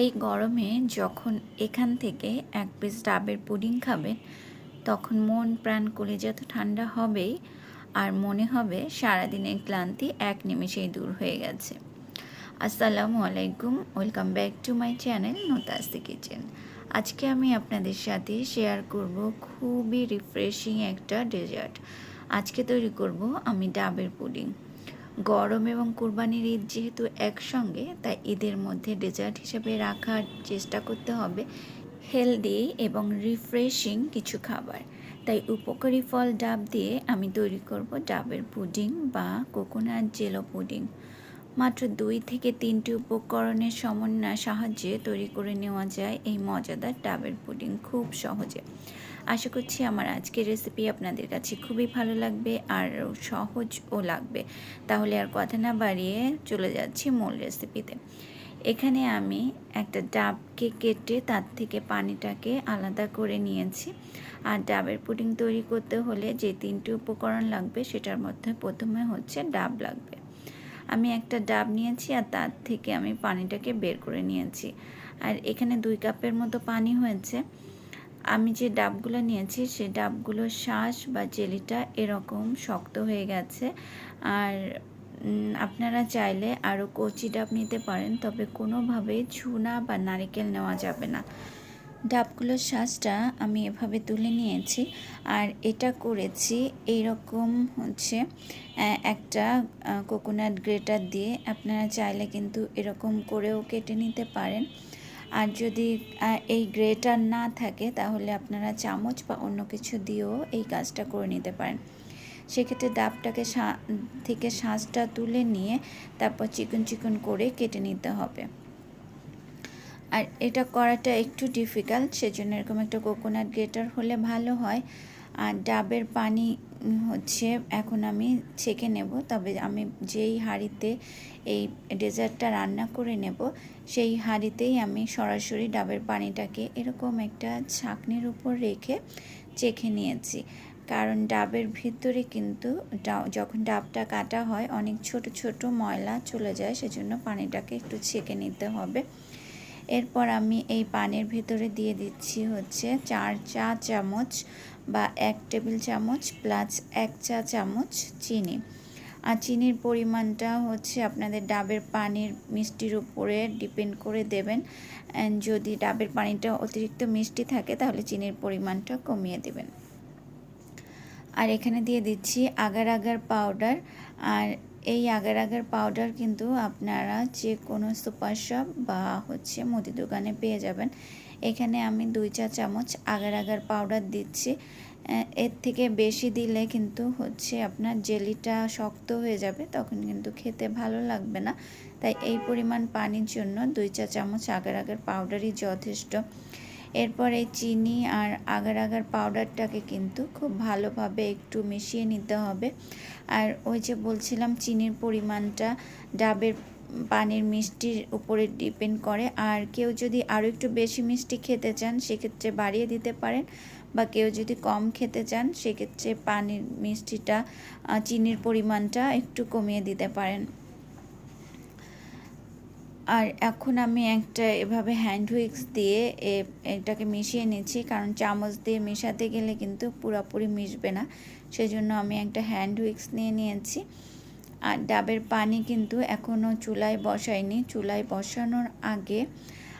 এই গরমে যখন এখান থেকে এক পিস ডাবের পুডিং খাবেন, তখন মন প্রাণ কলিজা তো ঠান্ডা হবেই, আর মনে হবে সারাদিনের ক্লান্তি এক নিমেষেই দূর হয়ে গেছে। আসসালামু আলাইকুম, welcome back to my channel Notasti kitchen. আজকে আমি আপনাদের সাথে শেয়ার করব খুবই রিফ্রেশিং একটা ডেজার্ট। আজকে তৈরি করব আমি ডাবের পুডিং। গরম এবং কুরবানির ঈদ যেহেতু একসঙ্গে, তাই ঈদের মধ্যে ডেজার্ট হিসেবে রাখার চেষ্টা করতে হবে। হেলদি এবং রিফ্রেশিং কিছু খাবার। তাই উপকারী ফল ডাব দিয়ে আমি তৈরি করব ডাবের পুডিং বা কোকোনাট জেলো পুডিং। মাত্র দুই থেকে তিনটি উপকরণের সমন্বয় সাহায্যে তৈরি করে নেওয়া যায় এই মজাদার ডাবের পুডিং খুব সহজে। আশা করছি আমার আজকের রেসিপি আপনাদের কাছে খুবই ভালো লাগবে আর সহজও লাগবে। তাহলে আর কথা না বাড়িয়ে চলে যাচ্ছি মূল রেসিপিতে এখানে আমি একটা ডাবকে কেটে তার থেকে পানিটাকে আলাদা করে নিয়েছি। আর ডাবের পুডিং তৈরি করতে হলে যে তিনটি উপকরণ লাগবে সেটার মধ্যে প্রথমে হচ্ছে ডাব লাগবে। আমি একটা ডাব নিয়েছি আর তার থেকে আমি পানিটাকে বের করে নিয়েছি। আর এখানে দুই কাপের মতো পানি হয়েছে। আমি যে ডাবগুলো নিয়েছি, সে ডাবগুলো শ্বাস বা জেলিটা এরকম শক্ত হয়ে গেছে। আর আপনারা চাইলে আরও কচি ডাব নিতে পারেন, তবে কোনোভাবেই ছুনা বা নারিকেল নেওয়া যাবে না। ডাবগুলোর শ্বাসটা আমি এভাবে তুলে নিয়েছি। আর এটা করেছি এইরকম হচ্ছে একটা কোকোনাট গ্রেটার দিয়ে। আপনারা চাইলে কিন্তু এরকম করেও কেটে নিতে পারেন। আর যদি এই গ্রেটার না থাকে, তাহলে আপনারা চামচ বা অন্য কিছু দিয়েও এই কাজটা করে নিতে পারেন। সেক্ষেত্রে ডাবটাকে থেকে শাঁসটা তুলে নিয়ে তারপর চিকন চিকন করে কেটে নিতে হবে। আর এটা করাটা একটু ডিফিকাল্ট সেজন্য এরকম একটা কোকোনাট গ্রেটার হলে ভালো হয়। আর ডাবের পানি হচ্ছে এখন আমি ছেঁকে নেব। তবে আমি যেই হাঁড়িতে এই ডেজার্টটা রান্না করে নেব, সেই হাঁড়িতেই আমি সরাসরি ডাবের পানিটাকে এরকম একটা ছাঁকনির উপর রেখে চেখে নিয়েছি। কারণ ডাবের ভিতরে কিন্তু যখন ডাবটা কাটা হয়, অনেক ছোট ছোট ময়লা চলে যায়, সেজন্য পানিটাকে একটু ছেঁকে নিতে হবে। এরপর আমি এই পানির ভিতরে দিয়ে দিচ্ছি হচ্ছে চার চা চামচ বা এক টেবিল চামচ প্লাস এক চা চামচ চিনি। আর চিনির পরিমাণটা হচ্ছে আপনাদের ডাবের পানির মিষ্টির উপরে ডিপেন্ড করে দেবেন। যদি ডাবের পানিটা অতিরিক্ত মিষ্টি থাকে, তাহলে চিনির পরিমাণটা কমিয়ে দেবেন। আর এখানে দিয়ে দিচ্ছি আগার আগার পাউডার আর এই আগার আগার পাউডার কিন্তু আপনারা যে কোনো সুপার শপ বা হচ্ছে মুদি দোকানে পেয়ে যাবেন। এখানে আমি দুই চা চামচ আগার আগার পাউডার দিচ্ছি। এর থেকে বেশি দিলে কিন্তু হচ্ছে আপনার জেলিটা শক্ত হয়ে যাবে, তখন কিন্তু খেতে ভালো লাগবে না। তাই এই পরিমাণ পানির জন্য দুই চা চামচ আগার আগার পাউডারই যথেষ্ট। এরপর এই চিনি আর আগার আগার পাউডারটাকে কিন্তু খুব ভালোভাবে একটু মিশিয়ে নিতে হবে। আর ওই যে বলছিলাম, চিনির পরিমাণটা ডাবের পানির মিষ্টির উপরে ডিপেন্ড করে। আর কেউ যদি আরও একটু বেশি মিষ্টি খেতে চান, সেক্ষেত্রে বাড়িয়ে দিতে পারেন। বা কেউ যদি কম খেতে চান, সেক্ষেত্রে পানির মিষ্টিটা চিনির পরিমাণটা একটু কমিয়ে দিতে পারেন। আর এখন আমি একটা এভাবে হ্যান্ড হুইক্স দিয়ে এটাকে মিশিয়ে নিচ্ছি। কারণ চামচ দিয়ে মেশাতে গেলে কিন্তু পুরোপুরি মিশবে না। সেজন্য আমি একটা হ্যান্ড হুইক্স নিয়ে নিয়েছি। আর ডাবের পানি কিন্তু এখনও চুলায় বসাইনি চুলায় বসানোর আগে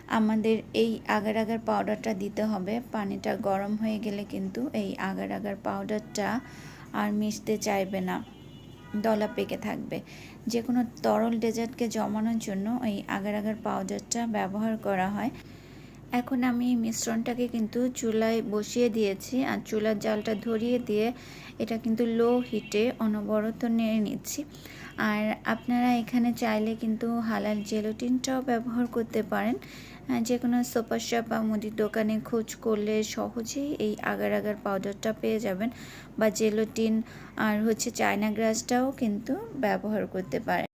আমাদের এই আগার আগার পাউডারটা দিতে হবে। পানিটা গরম হয়ে গেলে কিন্তু এই আগার আগার পাউডারটা আর মিশতে চাইবে না। দলা পেকে থাকবে। যে কোনো তরল ডেজার্টকে জমানোর জন্য এই আগার আগার পাউডারটা ব্যবহার করা হয়। এখন আমি এই মিশ্রণটাকে কিন্তু চুলায় বসিয়ে দিয়েছি আর চুলার জালটা ধরিয়ে দিয়ে এটা কিন্তু লো হিটে অনবরত নেড়ে নিচ্ছি। আর আপনারা এখানে চাইলে কিন্তু হালাল জেলোটিনটাও ব্যবহার করতে পারেন। যে কোনো সুপার শপ বা মুদির দোকানে খোঁজ করলে সহজেই এই আগার আগার পাউডারটা পেয়ে যাবেন। বা জেলোটিন আর হচ্ছে চায়না গ্রাসটাও কিন্তু ব্যবহার করতে পারেন।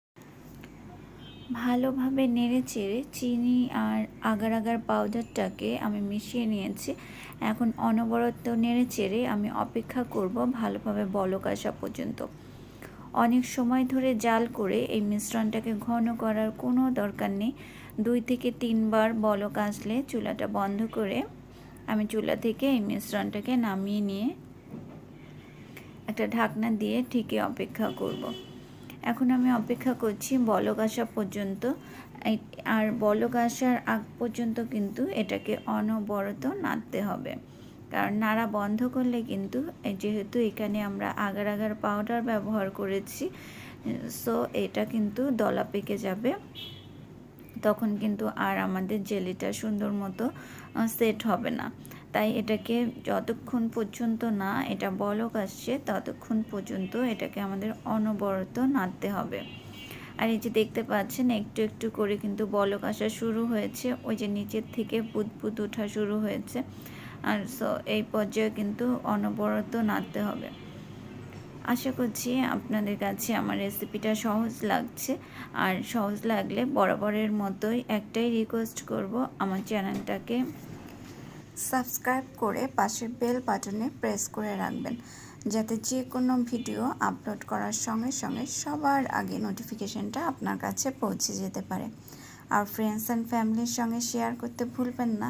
ভালোভাবে নেড়ে চেড়ে চিনি আর আগার আগার পাউডারটাকে আমি মিশিয়ে নিয়েছি। এখন অনবরত নেড়ে চেড়ে আমি অপেক্ষা করব ভালোভাবে বলক আসা পর্যন্ত। অনেক সময় ধরে জাল করে এই মিশ্রণটাকে ঘন করার কোনো দরকার নেই। দুই থেকে তিনবার বলক আসলে চুলাটা বন্ধ করে আমি চুলা থেকে এই মিশ্রণটাকে নামিয়ে নিয়ে একটা ঢাকনা দিয়ে ঠিকই অপেক্ষা করব। এখন আমি অপেক্ষা করছি বলক আসা পর্যন্ত আর বলক আসার আগ পর্যন্ত কিন্তু এটাকে অনবরত নাড়তে হবে। কারণ নাড়া বন্ধ করলে কিন্তু যেহেতু এখানে আমরা আগার আগার পাউডার ব্যবহার করেছি সো এটা কিন্তু দলা পেকে যাবে। তখন কিন্তু আর আমাদের জেলিটা সুন্দর মতো সেট হবে না। তাই এটাকে যতক্ষণ পর্যন্ত না এটা বলক আসছে, ততক্ষণ পর্যন্ত এটাকে আমাদের অনবরত নাড়তে হবে। আর এই যে দেখতে পাচ্ছেন, একটু একটু করে কিন্তু বলক আসা শুরু হয়েছে। ওই যে নিচের থেকে বুদবুদ ওঠা শুরু হয়েছে। আর সো, এই পর্যায়ে কিন্তু অনবরত নাড়তে হবে। আশা করছি আপনাদের কাছে আমার রেসিপিটা সহজ লাগছে। আর সহজ লাগলে বরাবরের মতোই একটাই রিকোয়েস্ট করব, আমার চ্যানেলটাকে সাবস্ক্রাইব করে পাশের বেল বাটনে প্রেস করে রাখবেন, যাতে যে কোনো ভিডিও আপলোড করার সঙ্গে সঙ্গে সবার আগে নোটিফিকেশনটা আপনার কাছে পৌঁছে যেতে পারে। আর ফ্রেন্ডস অ্যান্ড ফ্যামিলির সঙ্গে শেয়ার করতে ভুলবেন না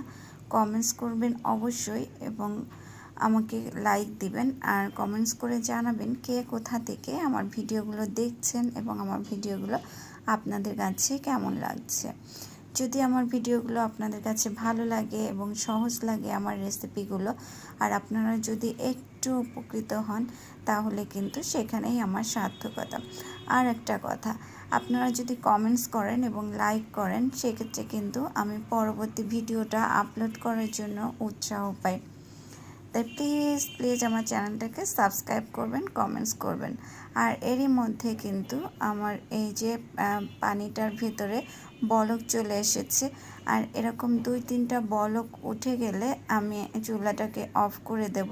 কমেন্টস করবেন অবশ্যই এবং আমাকে লাইক দিবেন আর কমেন্টস করে জানাবেন কে কোথা থেকে আমার ভিডিওগুলো দেখছেন এবং আমার ভিডিওগুলো আপনাদের কাছে কেমন লাগছে। যদি আমার ভিডিওগুলো আপনাদের কাছে ভালো লাগে এবং সহজ লাগে আমার রেসিপিগুলো, আর আপনারা যদি একটু উপকৃত হন, তাহলে কিন্তু সেখানেই আমার সার্থকতা। আর একটা কথা, আপনারা যদি কমেন্টস করেন এবং লাইক করেন, সেক্ষেত্রে কিন্তু আমি পরবর্তী ভিডিওটা আপলোড করার জন্য উৎসাহ পাই। তাই প্লিজ প্লিজ আমার চ্যানেলটাকে সাবস্ক্রাইব করবেন কমেন্টস করবেন। আর এরই মধ্যে কিন্তু আমার এই যে পানিটার ভিতরে বলক চলে এসেছে। আর এরকম দুই তিনটা বলক উঠে গেলে আমি চুলাটাকে অফ করে দেব।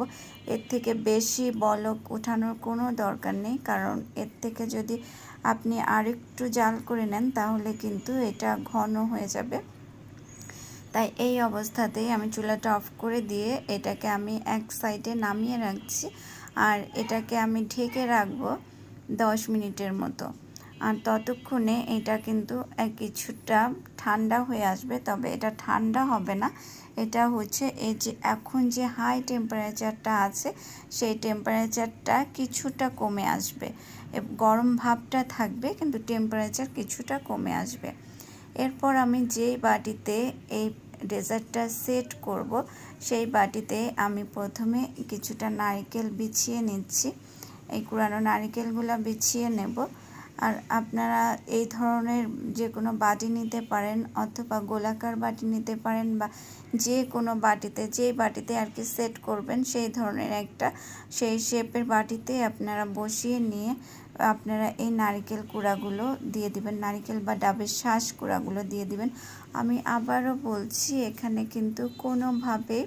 এর থেকে বেশি বলক উঠানোর কোনো দরকার নেই, কারণ এর থেকে যদি আপনি আরেকটু জাল করে নেন, তাহলে কিন্তু এটা ঘন হয়ে যাবে। তাই এই অবস্থাতেই আমি চুলাটা অফ করে দিয়ে এটাকে আমি এক সাইডে নামিয়ে রাখছি। আর এটাকে আমি ঢেকে রাখব দশ মিনিটের মতো। আর ততক্ষণে এটা কিন্তু কিছুটা ঠান্ডা হয়ে আসবে। তবে এটা ঠান্ডা হবে না। এটা হচ্ছে এই যে এখন যে হাই টেম্পারেচারটা আছে, সেই টেম্পারেচারটা কিছুটা কমে আসবে। গরম ভাবটা থাকবে, কিন্তু টেম্পারেচার কিছুটা কমে আসবে। এরপর আমি যেই বাটিতে এই ডেজার্টটা সেট করব, সেই বাটিতে আমি প্রথমে কিছুটা নারিকেল বিছিয়ে নিচ্ছি। এই কুড়ানো নারিকেলগুলো বিছিয়ে নেব। আর আপনারা এই ধরনের যে কোনো বাটি নিতে পারেন অথবা গোলাকার বাটি নিতে পারেন বা যে কোনো বাটিতে যে বাটিতে আর কি সেট করবেন সেই ধরনের একটা, সেই শেপের বাটিতে আপনারা বসিয়ে নিয়ে আপনারা এই নারিকেল কুড়াগুলো দিয়ে দিবেন। নারিকেল বা ডাবের শ্বাস কুড়াগুলো দিয়ে দিবেন। আমি আবারও বলছি, এখানে কিন্তু কোনোভাবে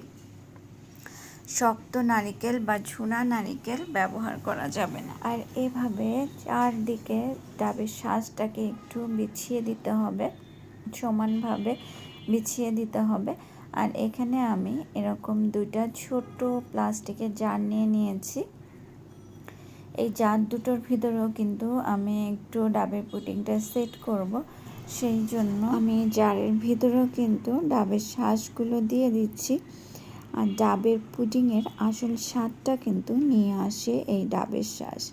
শক্ত নারিকেল বা ঝুনা নারিকেল ব্যবহার করা যাবে না। আর এভাবে চারদিকে ডাবের শ্বাসটাকে একটু বিছিয়ে দিতে হবে, সমানভাবে বিছিয়ে দিতে হবে। আর এখানে আমি এরকম দুইটা ছোট প্লাস্টিকের জার নিয়ে নিয়েছি। এই জার দুটোর ভিতরেও কিন্তু আমি একটু ডাবের পুটিংটা সেট করব। সেই জন্য আমি জারের ভিতরেও কিন্তু ডাবের শ্বাসগুলো দিয়ে দিচ্ছি। আর ডাবের পুডিংয়ের আসল স্বাদটা কিন্তু নিয়ে আসে এই ডাবের শ্বাস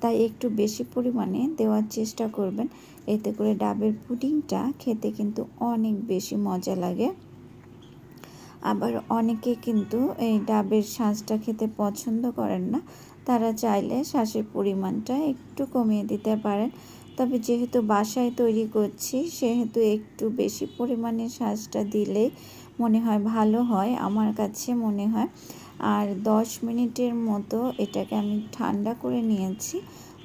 তাই একটু বেশি পরিমাণে দেওয়ার চেষ্টা করবেন। এতে করে ডাবের পুডিংটা খেতে কিন্তু অনেক বেশি মজা লাগে। আবার অনেকে কিন্তু এই ডাবের শ্বাসটা খেতে পছন্দ করেন না। তারা চাইলে শ্বাসের পরিমাণটা একটু কমিয়ে দিতে পারেন। তবে যেহেতু বাসায় তৈরি করছি, সেহেতু একটু বেশি পরিমাণে শ্বাসটা দিলেই মনে হয় ভালো হয়, আমার কাছে মনে হয়। আর দশ মিনিটের মতো এটাকে আমি ঠান্ডা করে নিয়েছি।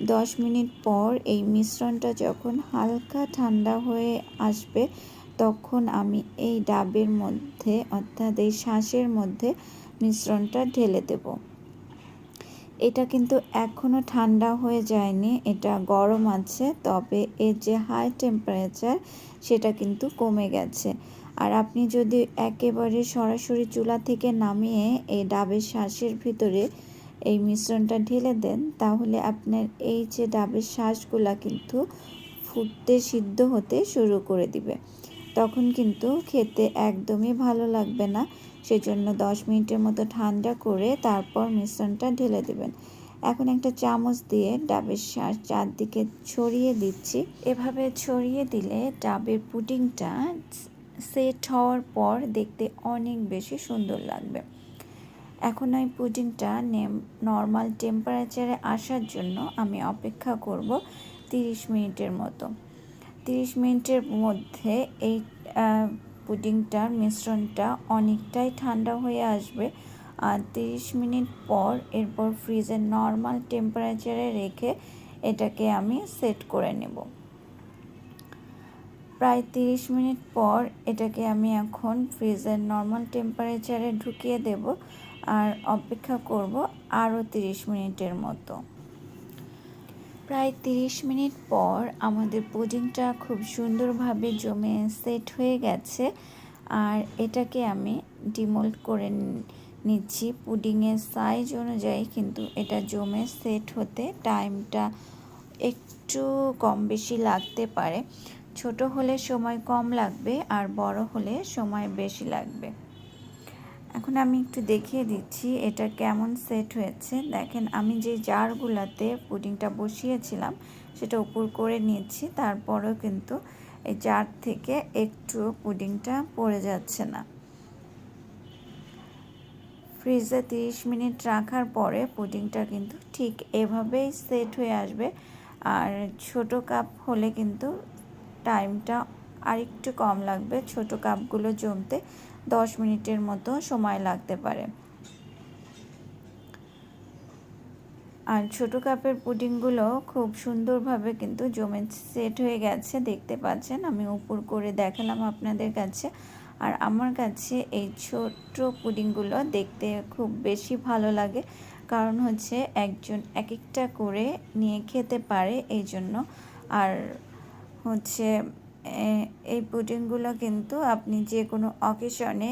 দশ মিনিট পর এই মিশ্রণটা যখন হালকা ঠান্ডা হয়ে আসবে, তখন আমি এই ডাবের মধ্যে, অর্থাৎ এই শ্বাসের মধ্যে মিশ্রণটা ঢেলে দেব। এটা কিন্তু এখনও ঠান্ডা হয়ে যায়নি, এটা গরম আছে, তবে এর যে হাই টেম্পারেচার সেটা কিন্তু কমে গেছে। আর আপনি যদি একেবারে সরাসরি চুলা থেকে নামিয়ে এই ডাবের শ্বাসের ভিতরে এই মিশ্রণটা ঢেলে দেন, তাহলে আপনার এই যে ডাবের শ্বাসগুলা কিন্তু ফুটতে সিদ্ধ হতে শুরু করে দিবে। তখন কিন্তু খেতে একদমই ভালো লাগবে না। সেজন্য দশ মিনিটের মতো ঠান্ডা করে তারপর মিশ্রণটা ঢেলে দেবেন। এখন একটা চামচ দিয়ে ডাবের শাঁস চারদিকে ছড়িয়ে দিচ্ছি। এভাবে ছড়িয়ে দিলে ডাবের পুডিংটা সেট হওয়ার পর দেখতে অনেক বেশি সুন্দর লাগবে। এখন ওই পুডিংটা নর্মাল টেম্পারেচারে আসার জন্য আমি অপেক্ষা করব 30 মিনিটের মতো। 30 মিনিটের মধ্যে এই পুডিংটার মিশ্রণটা অনেকটাই ঠান্ডা হয়ে আসবে। আর 30 মিনিট পর এরপর ফ্রিজের নর্মাল টেম্পারেচারে রেখে এটাকে আমি সেট করে নেব। প্রায় 30 মিনিট পর এটাকে আমি এখন ফ্রিজের নর্মাল টেম্পারেচারে ঢুকিয়ে দেব আর অপেক্ষা করব আরও 30 মিনিটের মতো। প্রায় 30 মিনিট পর আমাদের পুডিংটা খুব সুন্দরভাবে জমে সেট হয়ে গেছে আর এটাকে আমি ডিমোল্ড করে নিচ্ছি। পুডিংয়ের সাইজ অনুযায়ী কিন্তু এটা জমে সেট হতে টাইমটা একটু কম বেশি লাগতে পারে। ছোট হলে সময় কম লাগবে আর বড় হলে সময় বেশি লাগবে। এখন আমি একটু দেখিয়ে দিচ্ছি এটা কেমন সেট হয়েছে। দেখেন, আমি যে জারগুলাতে পুডিংটা বসিয়েছিলাম, সেটা উপর করে নিয়েছি, তারপরেও কিন্তু এই জার থেকে একটু পুডিংটা পড়ে যাচ্ছে না। ফ্রিজে 30 মিনিট রাখার পরে পুডিংটা কিন্তু ঠিক এভাবেই সেট হয়ে আসবে। আর ছোট কাপ হলে কিন্তু টাইমটা আরেকটু কম লাগবে। ছোট কাপগুলো জমতে দশ মিনিটের মতো সময় লাগতে পারে। আর ছোট কাপের পুডিংগুলো খুব সুন্দরভাবে কিন্তু জমে সেট হয়ে গেছে, দেখতে পাচ্ছেন। আমি উপর করে দেখালাম আপনাদের কাছে। আর আমার কাছে এই ছোট্ট পুডিংগুলো দেখতে খুব বেশি ভালো লাগে। কারণ হচ্ছে একজন এক একটা করে নিয়ে খেতে পারে এই জন্য আর হচ্ছে এই পুডিংগুলো কিন্তু আপনি যে কোনো অকেশনে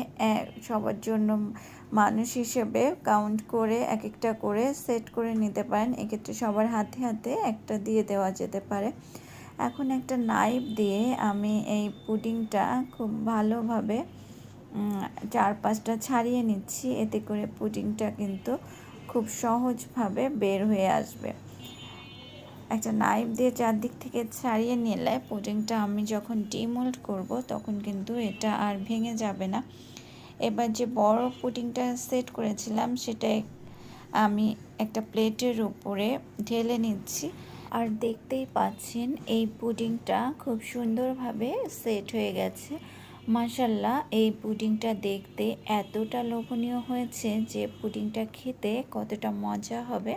সবার জন্য মানুষ হিসেবে কাউন্ট করে এক একটা করে সেট করে নিতে পারেন। এক্ষেত্রে সবার হাতে হাতে একটা দিয়ে দেওয়া যেতে পারে। এখন একটা নাইফ দিয়ে আমি এই পুডিংটা খুব ভালোভাবে চার পাঁচটা ছাড়িয়ে নিচ্ছি। এতে করে পুডিংটা কিন্তু খুব সহজভাবে বের হয়ে আসবে। একটা নাইফ দিয়ে চারদিক থেকে ছাড়িয়ে নিলে পুডিংটা আমি যখন ডিমোল্ড করব, তখন কিন্তু এটা আর ভেঙে যাবে না। এবার যে বড় পুডিংটা সেট করেছিলাম, সেটা আমি একটা প্লেটের উপরে ঢেলে নিচ্ছি। আর দেখতেই পাচ্ছেন, এই পুডিংটা খুব সুন্দরভাবে সেট হয়ে গেছে। মাসাল্লাহ এই পুডিংটা দেখতে এতটা লোভনীয় হয়েছে যে পুডিংটা খেতে কতটা মজা হবে।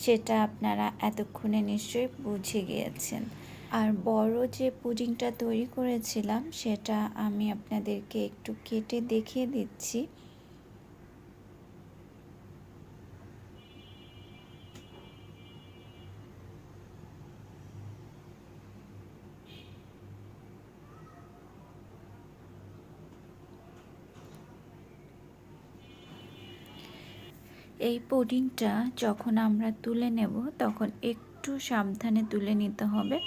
সেটা আপনারা এতক্ষণে নিশ্চয়ই বুঝে গিয়েছেন। আর বড় যে পুডিংটা তৈরি করেছিলাম, সেটা আমি আপনাদেরকে একটু কেটে দেখিয়ে দিচ্ছি। এই পুডিংটা যখন আমরা তুলে নেব, তখন একটু সাবধানে তুলে নিতে হবে।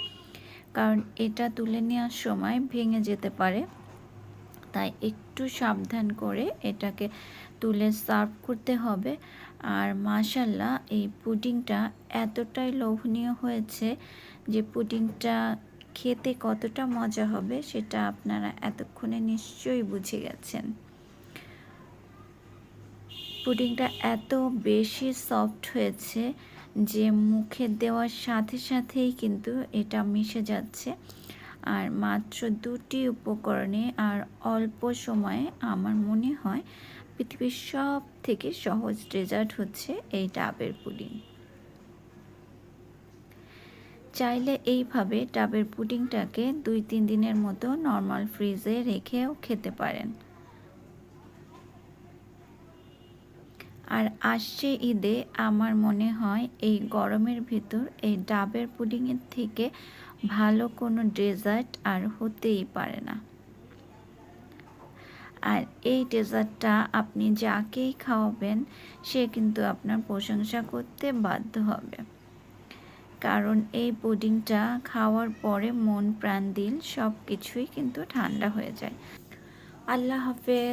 কারণ এটা তুলে নেওয়ার সময় ভেঙে যেতে পারে। তাই একটু সাবধান করে এটাকে তুলে সার্ভ করতে হবে। আর মাশাল্লাহ এই পুডিংটা এতটাই লোভনীয় হয়েছে যে পুডিংটা খেতে কতটা মজা হবে, সেটা আপনারা এতক্ষণে নিশ্চয়ই বুঝে গেছেন। পুডিংটা এত বেশি সফট হয়েছে যে মুখে দেওয়ার সাথে সাথেই কিন্তু এটা মিশে যাচ্ছে। আর মাত্র দুটি উপকরণে আর অল্প সময়ে আমার মনে হয় পৃথিবীর সব থেকে সহজ ডেজার্ট হচ্ছে এই ডাবের পুডিং। চাইলে এইভাবে ডাবের পুডিংটাকে দুই তিন দিনের মতো নর্মাল ফ্রিজে রেখেও খেতে পারেন। আর আসছে ঈদে আমার মনে হয় এই গরমের ভিতর এই ডাবের পুডিংয়ের থেকে ভালো কোনো ডেজার্ট আর হতেই পারে না। আর এই ডেজার্টটা আপনি যাকেই খাওয়াবেন, সে কিন্তু আপনার প্রশংসা করতে বাধ্য হবে। কারণ এই পুডিংটা খাওয়ার পরে মন, প্রাণ, দিল সব কিছুই কিন্তু ঠান্ডা হয়ে যায়। আল্লাহ হাফেজ।